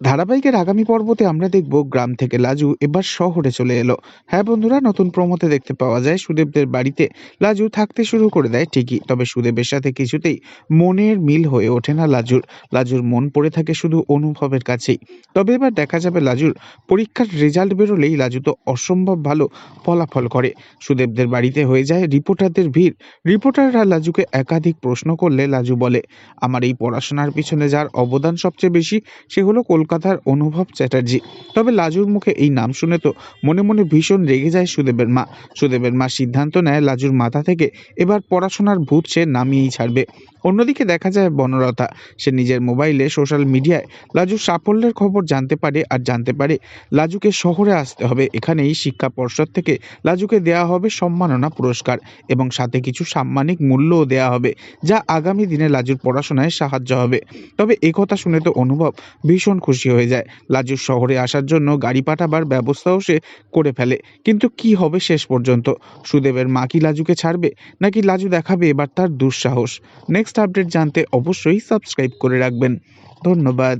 ধারাবাহিকের আগামী পর্বতে আমরা দেখব গ্রাম থেকে লাজু এবার শহরে চলে এলো। হ্যাঁ বন্ধুরা, নতুন প্রমোতে দেখতে পাওয়া যায় সুদেবদের বাড়িতে। লাজু থাকতে শুরু করে দেয় ঠিকই, তবে সুদেবের সাথে কিছুতেই মনের মিল হয়ে ওঠে না লাজুর। লাজুর মন পড়ে থাকে শুধু অনুভবের কাছেই। তবে এবার দেখা যাবে লাজুর পরীক্ষার রেজাল্ট বেরোলেই লাজু তো অসম্ভব ভালো ফলাফল করে। সুদেবদের বাড়িতে হয়ে যায় রিপোর্টারদের ভিড়। রিপোর্টাররা লাজুকে একাধিক প্রশ্ন করলে লাজু বলে, আমার এই পড়াশোনার পিছনে যার অবদান সবচেয়ে বেশি, সে হলো কলকাতার অনুভব চ্যাটার্জি। তবে লাজুর মুখে এই নাম শুনে তো মনে মনে ভীষণ রেগে যায় সুদেবের মা। সুদেবের মা সিদ্ধান্ত নেয় লাজুর মাথা থেকে এবার পড়াশোনার ভূত সে নামিয়েই ছাড়বে। অন্যদিকে দেখা যায় বনলতা, সে নিজের মোবাইলে সোশ্যাল মিডিয়ায় লাজুর সাফল্যের খবর জানতে পারে আর জানতে পারে লাজুকে শহরে আসতে হবে। এখানেই শিক্ষা পর্ষদ থেকে লাজুকে দেওয়া হবে সম্মাননা পুরস্কার এবং সাথে কিছু সাম্মানিক মূল্যও দেওয়া হবে, যা আগামী দিনে লাজুর পড়াশোনায় সাহায্য হবে। তবে একথা শুনে তো অনুভব ভীষণ খুশি হয়ে যায়। লাজুর শহরে আসার জন্য গাড়ি পাঠাবার ব্যবস্থাও সে করে ফেলে। কিন্তু কি হবে শেষ পর্যন্ত? সুদেবের মা কি লাজুকে ছাড়বে? নাকি লাজু দেখাবে এবার তার দুঃসাহস? নেক্সট আপডেট জানতে অবশ্যই সাবস্ক্রাইব করে রাখবেন। ধন্যবাদ।